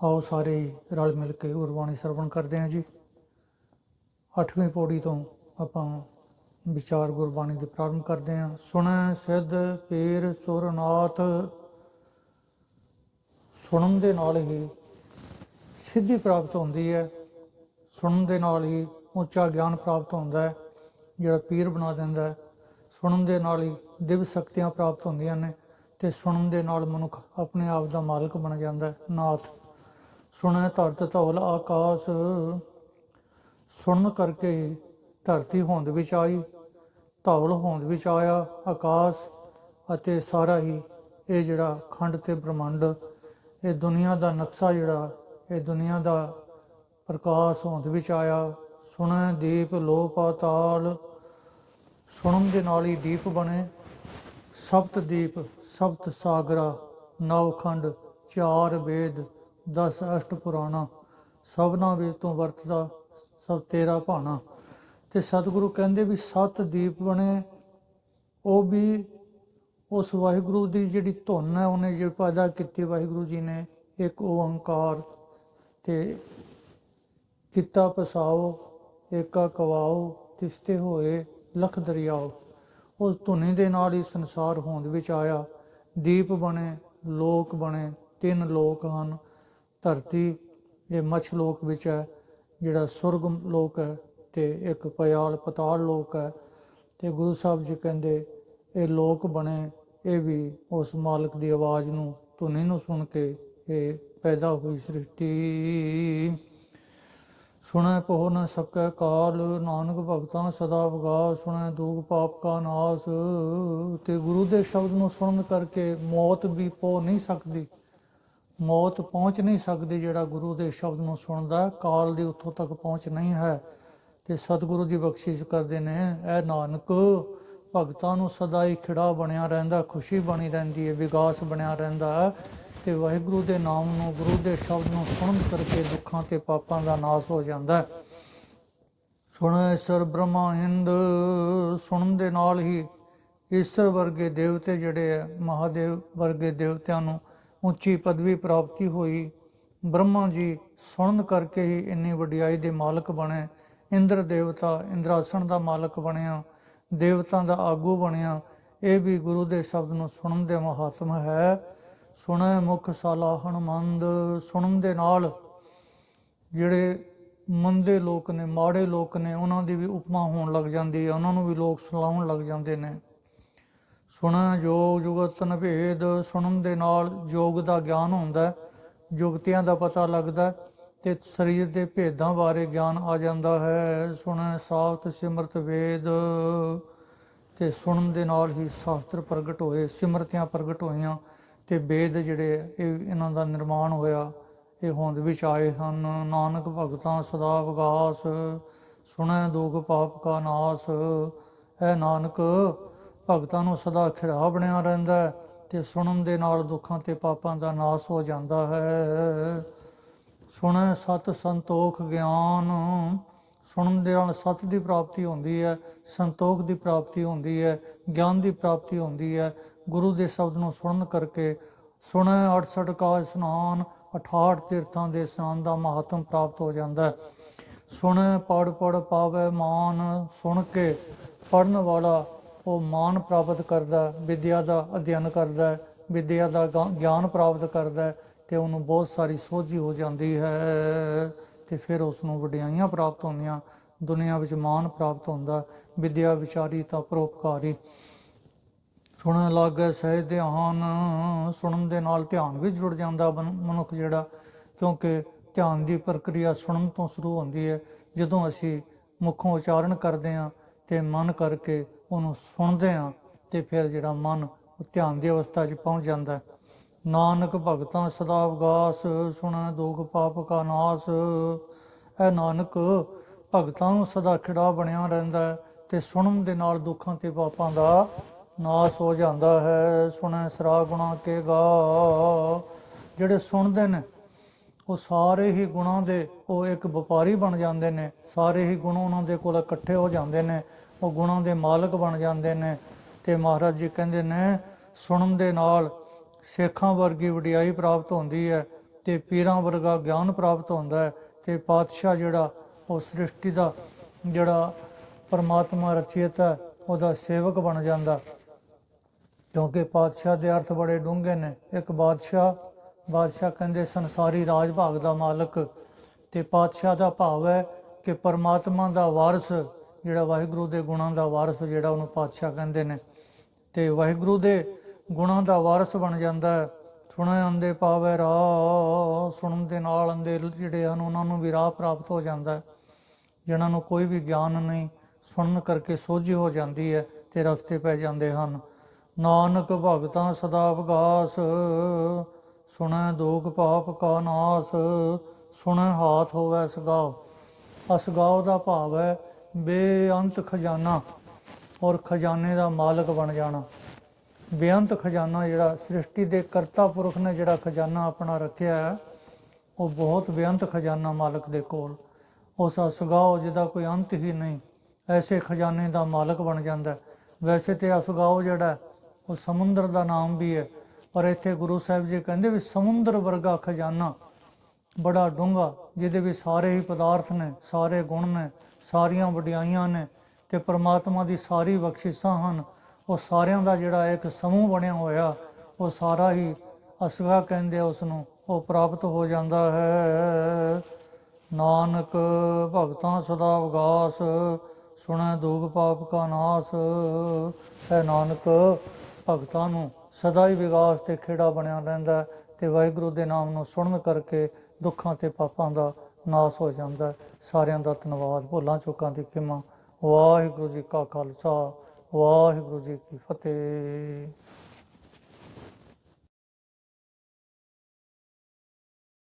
ਆਓ ਸਾਰੇ ਹੀ ਰਲ ਮਿਲ ਕੇ ਗੁਰਬਾਣੀ ਸਰਵਣ ਕਰਦੇ ਹਾਂ ਜੀ। ਅੱਠਵੀਂ ਪੌੜੀ ਤੋਂ ਆਪਾਂ ਵਿਚਾਰ ਗੁਰਬਾਣੀ ਦੇ ਪ੍ਰਾਰੰਭ ਕਰਦੇ ਹਾਂ। ਸੁਣੈ ਸਿੱਧ ਪੀਰ ਸੁਰਨਾਥ। ਸੁਣਨ ਦੇ ਨਾਲ ਹੀ ਸਿੱਧੀ ਪ੍ਰਾਪਤ ਹੁੰਦੀ ਹੈ। ਸੁਣਨ ਦੇ ਨਾਲ ਹੀ ਉੱਚਾ ਗਿਆਨ ਪ੍ਰਾਪਤ ਹੁੰਦਾ ਹੈ, ਜਿਹੜਾ ਪੀਰ ਬਣਾ ਦਿੰਦਾ ਹੈ। ਸੁਣਨ ਦੇ ਨਾਲ ਹੀ ਦਿਵ ਸ਼ਕਤੀਆਂ ਪ੍ਰਾਪਤ ਹੁੰਦੀਆਂ ਨੇ ਤੇ ਸੁਣਨ ਦੇ ਨਾਲ ਮਨੁੱਖ ਆਪਣੇ ਆਪ ਦਾ ਮਾਲਕ ਬਣ ਜਾਂਦਾ ਹੈ। ਨਾਥ ਸੁਣੈ ਧਰਤ ਧੌਲ ਆਕਾਸ਼। ਸੁਣਨ ਕਰਕੇ ਹੀ ਧਰਤੀ ਹੋਂਦ ਵਿੱਚ ਆਈ ਧੌਲ ਹੋਂਦ ਵਿੱਚ ਆਇਆ ਆਕਾਸ਼ ਅਤੇ ਸਾਰਾ ਹੀ ਇਹ ਜਿਹੜਾ ਖੰਡ ਤੇ ਬ੍ਰਹਮੰਡ, ਇਹ ਦੁਨੀਆ ਦਾ ਨਕਸ਼ਾ ਜਿਹੜਾ, ਇਹ ਦੁਨੀਆ ਦਾ ਪ੍ਰਕਾਸ਼ ਹੋਂਦ ਵਿੱਚ ਆਇਆ ਸੁਣੈ ਦੀਪ ਲੋ ਪਾਤਾਲ ਸੁਣਨ ਦੇ ਨਾਲ ਹੀ ਦੀਪ ਬਣੇ। ਸਪਤ ਦੀਪ, ਸਪਤ ਸਾਗਰਾ ਨੌ ਖੰਡ, ਚਾਰ ਵੇਦ। ਦਸ ਅਸ਼ਟ ਪੁਰਾਣਾ, ਸਭਨਾ ਵੇਦ ਤੋਂ ਵਰਤਦਾ ਸਭ ਤੇਰਾ ਭਾਣਾ। ਤੇ ਸਤਿਗੁਰੂ ਕਹਿੰਦੇ ਵੀ ਸੱਤ ਦੀਪ ਬਣੇ, ਉਹ ਵੀ ਉਸ ਵਾਹਿਗੁਰੂ ਦੀ ਜਿਹੜੀ ਧੁਨ ਹੈ, ਉਹਨੇ ਜਿਹੜੀ ਪੈਦਾ ਕੀਤੀ ਵਾਹਿਗੁਰੂ ਜੀ ਨੇ, ਇੱਕ ਓੰਕਾਰ ਤੇ ਕਿੱਤਾ ਪਸਾਓ, ਏਕਾ ਕਵਾਓ, ਤਿਸਤੇ ਹੋਏ, ਲਖ ਦਰਿਆਓ। ਉਸ ਧੁਨੀ ਦੇ ਨਾਲ ਹੀ ਸੰਸਾਰ ਹੋਂਦ ਵਿੱਚ ਆਇਆ। ਦੀਪ ਬਣੇ, ਲੋਕ ਬਣੇ, ਤਿੰਨ ਲੋਕ ਹਨ। ਧਰਤੀ ਇਹ ਮਛ ਲੋਕ ਵਿੱਚ ਹੈ, ਜਿਹੜਾ ਸੁਰਗ ਲੋਕ ਹੈ ਤੇ ਇੱਕ ਪਿਆਲ ਪਤਾਲ ਲੋਕ ਹੈ। ਤੇ ਗੁਰੂ ਸਾਹਿਬ ਜੀ ਕਹਿੰਦੇ, ਇਹ ਲੋਕ ਬਣੇ, ਇਹ ਵੀ ਉਸ ਮਾਲਕ ਦੀ ਆਵਾਜ਼ ਨੂੰ, ਧੁਨੀ ਨੂੰ ਸੁਣ ਕੇ ਇਹ ਪੈਦਾ ਹੋਈ ਸ੍ਰਿਸ਼ਟੀ। ਸੁਣੈ ਪਹੁ ਨ ਸਕੈ ਕਾਲ, ਨਾਨਕ ਭਗਤਾਂ ਸਦਾ ਵਗਾ ਸੁਣੈ ਦੂਖ ਪਾਪ ਕਾ ਨਾਸ। ਤੇ ਗੁਰੂ ਦੇ ਸ਼ਬਦ ਨੂੰ ਸੁਣਨ ਕਰਕੇ ਮੌਤ ਵੀ ਪੋ ਨਹੀਂ ਸਕਦੀ। ਮੌਤ ਪਹੁੰਚ ਨਹੀਂ ਸਕਦੀ ਜਿਹੜਾ ਗੁਰੂ ਦੇ ਸ਼ਬਦ ਨੂੰ ਸੁਣਦਾ, ਕਾਲ ਦੀ ਉੱਥੋਂ ਤੱਕ ਪਹੁੰਚ ਨਹੀਂ ਹੈ। ਤੇ ਸਤਿਗੁਰੂ ਦੀ ਬਖਸ਼ਿਸ਼ ਕਰਦੇ ਨੇ, ਐ ਨਾਨਕ, ਭਗਤਾਂ ਨੂੰ ਸਦਾ ਹੀ ਖਿੜਾ ਬਣਿਆ ਰਹਿੰਦਾ, ਖੁਸ਼ੀ ਬਣੀ ਰਹਿੰਦੀ ਹੈ ਵਿਗਾਸ ਬਣਿਆ ਰਹਿੰਦਾ ਹੈ ਤੇ ਵਾਹਿਗੁਰੂ ਦੇ ਨਾਮ ਨੂੰ, ਗੁਰੂ ਦੇ ਸ਼ਬਦ ਨੂੰ ਸੁਣਨ ਕਰਕੇ ਦੁੱਖਾਂ ਤੇ ਪਾਪਾਂ ਦਾ ਨਾਸ਼ ਹੋ ਜਾਂਦਾ ਹੈ ਸੁਣੈ ਈਸ਼ਰ ਬ੍ਰਹਮਾ ਹਿੰਦ, ਸੁਣਨ ਦੇ ਨਾਲ ਹੀ ਈਸ਼ਰ ਵਰਗੇ ਦੇਵਤੇ ਜਿਹੜੇ ਹੈ ਮਹਾਦੇਵ ਵਰਗੇ ਦੇਵਤਿਆਂ ਨੂੰ ਉੱਚੀ ਪਦਵੀ ਪ੍ਰਾਪਤੀ ਹੋਈ। ਬ੍ਰਹਮਾ ਜੀ ਸੁਣਨ ਕਰਕੇ ਹੀ ਇੰਨੀ ਵਡਿਆਈ ਦੇ ਮਾਲਕ ਬਣੇ। ਇੰਦਰ ਦੇਵਤਾ ਇੰਦਰਾਸਣ ਦਾ ਮਾਲਕ ਬਣਿਆ। ਦੇਵਤਾ ਦਾ ਆਗੂ ਬਣਿਆ। ਇਹ ਵੀ ਗੁਰੂ ਦੇ ਸ਼ਬਦ ਨੂੰ ਸੁਣਨ ਦੇ ਮਹਾਤਮ ਹੈ। ਸੁਣੈ ਮੁਖ ਸਲਾਹਣ ਮੰਦ। ਸੁਣਨ ਦੇ ਨਾਲ ਜਿਹੜੇ ਮੰਦੇ ਲੋਕ ਨੇ, ਮਾੜੇ ਲੋਕ ਨੇ, ਉਹਨਾਂ ਦੀ ਵੀ ਉਪਮਾ ਹੋਣ ਲੱਗ ਜਾਂਦੀ ਹੈ। ਉਹਨਾਂ ਨੂੰ ਵੀ ਲੋਕ ਸਲਾਉਣ ਲੱਗ ਜਾਂਦੇ ਨੇ। ਸੁਣੈ ਜੋਗ ਜੁਗਤ ਨਭੇਦ ਸੁਣਨ ਦੇ ਨਾਲ ਯੋਗ ਦਾ ਗਿਆਨ ਹੁੰਦਾ ਹੈ, ਜੁਗਤੀਆਂ ਦਾ ਪਤਾ ਲੱਗਦਾ ਹੈ ਤੇ ਸਰੀਰ ਦੇ ਭੇਦਾਂ ਬਾਰੇ ਗਿਆਨ ਆ ਜਾਂਦਾ ਹੈ। ਸੁਣੈ ਸਾਖਤ ਸਿਮਰਤ ਵੇਦ ਤੇ ਸੁਣਨ ਦੇ ਨਾਲ ਹੀ ਸ਼ਾਸਤਰ ਪ੍ਰਗਟ ਹੋਏ ਸਿਮਰਤੀਆਂ ਪ੍ਰਗਟ ਹੋਈਆਂ ਤੇ ਵੇਦ ਜਿਹੜੇ ਇਹ ਇਹਨਾਂ ਦਾ ਨਿਰਮਾਣ ਹੋਇਆ ਇਹ ਹੋਂਦ ਵਿੱਚ ਆਏ ਹਨ। ਨਾਨਕ ਭਗਤਾਂ ਸਦਾ ਵਿਗਾਸ ਸੁਣੈ ਦੁਖ ਪਾਪ ਕਾ ਨਾਸ ਹੈ ਨਾਨਕ ਭਗਤਾਂ ਨੂੰ ਸਦਾ ਖਿੜਾ ਬਣਿਆ ਰਹਿੰਦਾ ਹੈ ਤੇ ਸੁਣਨ ਦੇ ਨਾਲ ਦੁੱਖਾਂ ਤੇ ਪਾਪਾਂ ਦਾ ਨਾਸ ਹੋ ਜਾਂਦਾ ਹੈ। ਸੁਣੈ ਸਤ ਸੰਤੋਖ ਗਿਆਨ। ਸੁਣਨ ਦੇ ਨਾਲ ਸਤ ਦੀ ਪ੍ਰਾਪਤੀ ਹੁੰਦੀ ਹੈ, ਸੰਤੋਖ ਦੀ ਪ੍ਰਾਪਤੀ ਹੁੰਦੀ ਹੈ, ਗਿਆਨ ਦੀ ਪ੍ਰਾਪਤੀ ਹੁੰਦੀ ਹੈ। ਗੁਰੂ ਦੇ ਸ਼ਬਦ ਨੂੰ ਸੁਣਨ ਕਰਕੇ ਸੁਣੈ 68 ਕਾ ਇਸ਼ਨਾਨ 68 ਤੀਰਥਾਂ ਦੇ ਇਸ਼ਨਾਨ ਦਾ ਮਹੱਤਵ ਪ੍ਰਾਪਤ ਹੋ ਜਾਂਦਾ ਹੈ। ਸੁਣੈ ਪੜ ਪੜ ਪਾਵੇ ਮਾਨ। ਸੁਣ ਕੇ ਪੜਨ ਵਾਲਾ ਉਹ ਮਾਨ ਪ੍ਰਾਪਤ ਕਰਦਾ ਹੈ, ਵਿਦਿਆ ਦਾ ਅਧਿਐਨ ਕਰਦਾ ਹੈ, ਵਿਦਿਆ ਦਾ ਗਾ- ਗਿਆਨ ਪ੍ਰਾਪਤ ਕਰਦਾ ਹੈ ਤੇ ਉਹਨੂੰ ਬਹੁਤ ਸਾਰੀ ਸੋਝੀ ਹੋ ਜਾਂਦੀ ਹੈ ਤੇ ਫਿਰ ਉਸ ਨੂੰ ਵਡਿਆਈਆਂ ਪ੍ਰਾਪਤ ਹੁੰਦੀਆਂ ਦੁਨੀਆ ਵਿੱਚ ਮਾਨ ਪ੍ਰਾਪਤ ਹੁੰਦਾ ਵਿਦਿਆ ਵਿਚਾਰੀ ਤਾਂ ਪਰੋਪਕਾਰੀ ਸੁਣਨ ਲੱਗੇ ਸਹਿਜ ਧਿਆਨ ਸੁਣਨ ਦੇ ਨਾਲ ਧਿਆਨ ਵੀ ਜੁੜ ਜਾਂਦਾ ਮਨੁੱਖ ਜਿਹੜਾ ਕਿਉਂਕਿ ਧਿਆਨ ਦੀ ਪ੍ਰਕਿਰਿਆ ਸੁਣਨ ਤੋਂ ਸ਼ੁਰੂ ਹੁੰਦੀ ਹੈ। ਜਦੋਂ ਅਸੀਂ ਮੁੱਖੋਂ ਉਚਾਰਨ ਕਰਦੇ ਹਾਂ ਤੇ ਮਨ ਕਰਕੇ ਉਹਨੂੰ ਸੁਣਦੇ ਹਾਂ ਤੇ ਫਿਰ ਜਿਹੜਾ ਮਨ ਉਹ ਧਿਆਨ ਦੀ ਅਵਸਥਾ 'ਚ ਪਹੁੰਚ ਜਾਂਦਾ ਨਾਨਕ ਭਗਤਾਂ ਸਦਾ ਵਿਗਾਸ ਸੁਣੈ ਦੁਖ ਪਾਪ ਕਾ ਨਾਸ। ਐ ਨਾਨਕ, ਭਗਤਾਂ ਨੂੰ ਸਦਾ ਖਿੜਾ ਬਣਿਆ ਰਹਿੰਦਾ ਹੈ ਤੇ ਸੁਣਨ ਦੇ ਨਾਲ ਦੁੱਖਾਂ ਤੇ ਪਾਪਾਂ ਦਾ ਨਾਸ ਹੋ ਜਾਂਦਾ ਹੈ। ਸੁਣੈ ਸਰਾ ਗੁਣਾ ਕੇ ਗਾ। ਜਿਹੜੇ ਸੁਣਦੇ ਨੇ ਉਹ ਸਾਰੇ ਹੀ ਗੁਣਾਂ ਦੇ ਉਹ ਇੱਕ ਵਪਾਰੀ ਬਣ ਜਾਂਦੇ ਨੇ, ਸਾਰੇ ਹੀ ਗੁਣ ਉਹਨਾਂ ਦੇ ਕੋਲ ਇਕੱਠੇ ਹੋ ਜਾਂਦੇ ਨੇ, ਉਹ ਗੁਣਾਂ ਦੇ ਮਾਲਕ ਬਣ ਜਾਂਦੇ ਨੇ। ਤੇ ਮਹਾਰਾਜ ਜੀ ਕਹਿੰਦੇ ਨੇ, ਸੁਣਨ ਦੇ ਨਾਲ ਸੇਖਾਂ ਵਰਗੀ ਵਡਿਆਈ ਪ੍ਰਾਪਤ ਹੁੰਦੀ ਹੈ ਤੇ ਪੀਰਾਂ ਵਰਗਾ ਗਿਆਨ ਪ੍ਰਾਪਤ ਹੁੰਦਾ ਹੈ ਤੇ ਪਾਤਸ਼ਾਹ ਜਿਹੜਾ ਉਹ ਸ੍ਰਿਸ਼ਟੀ ਦਾ ਜਿਹੜਾ ਪਰਮਾਤਮਾ ਰਚਿਤ ਹੈ, ਉਹਦਾ ਸੇਵਕ ਬਣ ਜਾਂਦਾ। ਕਿਉਂਕਿ ਪਾਤਸ਼ਾਹ ਦੇ ਅਰਥ ਬੜੇ ਡੂੰਘੇ ਨੇ। ਇੱਕ ਬਾਦਸ਼ਾਹ ਬਾਦਸ਼ਾਹ ਕਹਿੰਦੇ, ਸੰਸਾਰੀ ਰਾਜ ਭਾਗ ਦਾ ਮਾਲਕ ਤੇ ਪਾਤਸ਼ਾਹ ਦਾ ਭਾਵ ਹੈ ਕਿ ਪਰਮਾਤਮਾ ਦਾ ਵਾਰਸ, ਜਿਹੜਾ ਵਾਹਿਗੁਰੂ ਦੇ ਗੁਣਾਂ ਦਾ ਵਾਰਸ, ਜਿਹੜਾ ਉਹਨੂੰ ਪਾਤਸ਼ਾਹ ਕਹਿੰਦੇ ਨੇ। ਤੇ ਵਾਹਿਗੁਰੂ ਦੇ ਗੁਣਾਂ ਦਾ ਵਾਰਸ ਬਣ ਜਾਂਦਾ ਹੈ। ਸੁਣੇ ਅੰਦੇ ਪਾਵੇ ਰਾਹ ਸੁਣਨ ਦੇ ਨਾਲ ਅੰਦੇ ਜਿਹੜੇ ਹਨ, ਉਹਨਾਂ ਨੂੰ ਵੀ ਰਾਹ ਪ੍ਰਾਪਤ ਹੋ ਜਾਂਦਾ ਹੈ। ਜਿਨ੍ਹਾਂ ਨੂੰ ਕੋਈ ਵੀ ਗਿਆਨ ਨਹੀਂ, ਸੁਣਨ ਕਰਕੇ ਸੋਝੀ ਹੋ ਜਾਂਦੀ ਹੈ ਤੇ ਰਸਤੇ ਪੈ ਜਾਂਦੇ ਹਨ। ਨਾਨਕ ਭਗਤਾਂ ਸਦਾ ਵਿਗਾਸ ਸੁਣੈ ਦੁਖ ਪਾਪ ਕਾ ਨਾਸ, ਸੁਣੈ ਹਾਥ ਹੋਵੇ ਸਗਾਓ ਅਸਗਾਓ ਦਾ ਭਾਵ ਹੈ ਬੇਅੰਤ ਖਜ਼ਾਨਾ, ਔਰ ਖਜ਼ਾਨੇ ਦਾ ਮਾਲਕ ਬਣ ਜਾਣਾ। ਬੇਅੰਤ ਖਜ਼ਾਨਾ ਜਿਹੜਾ ਸ੍ਰਿਸ਼ਟੀ ਦੇ ਕਰਤਾ ਪੁਰਖ ਨੇ ਜਿਹੜਾ ਖਜ਼ਾਨਾ ਆਪਣਾ ਰੱਖਿਆ ਹੈ, ਉਹ ਬਹੁਤ ਬੇਅੰਤ ਖਜ਼ਾਨਾ ਮਾਲਕ ਦੇ ਕੋਲ। ਉਸ ਅਸਗਾਓ ਜਿਹਦਾ ਕੋਈ ਅੰਤ ਹੀ ਨਹੀਂ, ਐਸੇ ਖਜ਼ਾਨੇ ਦਾ ਮਾਲਕ ਬਣ ਜਾਂਦਾ ਵੈਸੇ ਤੇ ਅਸਗਾਓ ਜਿਹੜਾ ਉਹ ਸਮੁੰਦਰ ਦਾ ਨਾਮ ਵੀ ਹੈ। ਪਰ ਇੱਥੇ ਗੁਰੂ ਸਾਹਿਬ ਜੀ ਕਹਿੰਦੇ ਵੀ ਸਮੁੰਦਰ ਵਰਗਾ ਖਜ਼ਾਨਾ, ਬੜਾ ਡੂੰਘਾ, ਜਿਹਦੇ ਵਿੱਚ ਸਾਰੇ ਹੀ ਪਦਾਰਥ ਨੇ, ਸਾਰੇ ਗੁਣ ਨੇ, ਸਾਰੀਆਂ ਵਡਿਆਈਆਂ ਨੇ ਤੇ ਪ੍ਰਮਾਤਮਾ ਦੀ ਸਾਰੀ ਬਖਸ਼ਿਸ਼ਾਂ ਹਨ। ਉਹ ਸਾਰਿਆਂ ਦਾ ਜਿਹੜਾ ਇੱਕ ਸਮੂਹ ਬਣਿਆ ਹੋਇਆ, ਉਹ ਸਾਰਾ ਹੀ ਅਸਗਾ ਕਹਿੰਦੇ ਉਸ ਨੂੰ ਉਹ ਪ੍ਰਾਪਤ ਹੋ ਜਾਂਦਾ ਹੈ। ਨਾਨਕ ਭਗਤਾਂ ਸਦਾ ਵਿਗਾਸ ਸੁਣੈ ਦੁਖ ਪਾਪ ਕਾ ਨਾਸ। ਹੈ ਨਾਨਕ, ਭਗਤਾਂ ਨੂੰ ਸਦਾ ਹੀ ਵਿਗਾਸ ਤੇ ਖੇੜਾ ਬਣਿਆ ਰਹਿੰਦਾ ਹੈ ਤੇ ਵਾਹਿਗੁਰੂ ਦੇ ਨਾਮ ਨੂੰ ਸੁਣਨ ਕਰਕੇ ਦੁੱਖਾਂ ਤੇ ਪਾਪਾਂ ਦਾ ਨਾਸ ਹੋ ਜਾਂਦਾ ਸਾਰਿਆਂ ਦਾ ਧੰਨਵਾਦ। ਭੁੱਲਾਂ ਚੁੱਕਾਂ ਦੀ ਖਿਮਾ। ਵਾਹਿਗੁਰੂ ਜੀ ਕਾ ਖਾਲਸਾ। ਵਾਹਿਗੁਰੂ ਜੀ ਕੀ ਫਤਿਹ।